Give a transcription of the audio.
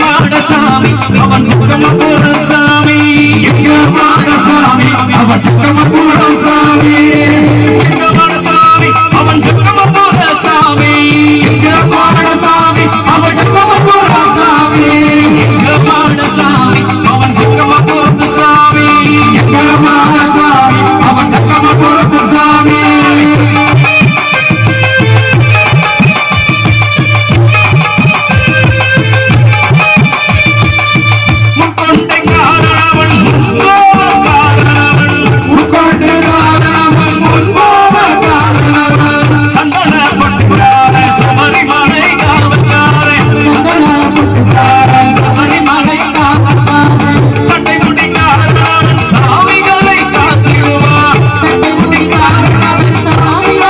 மாட சாமி அவன் முகம போற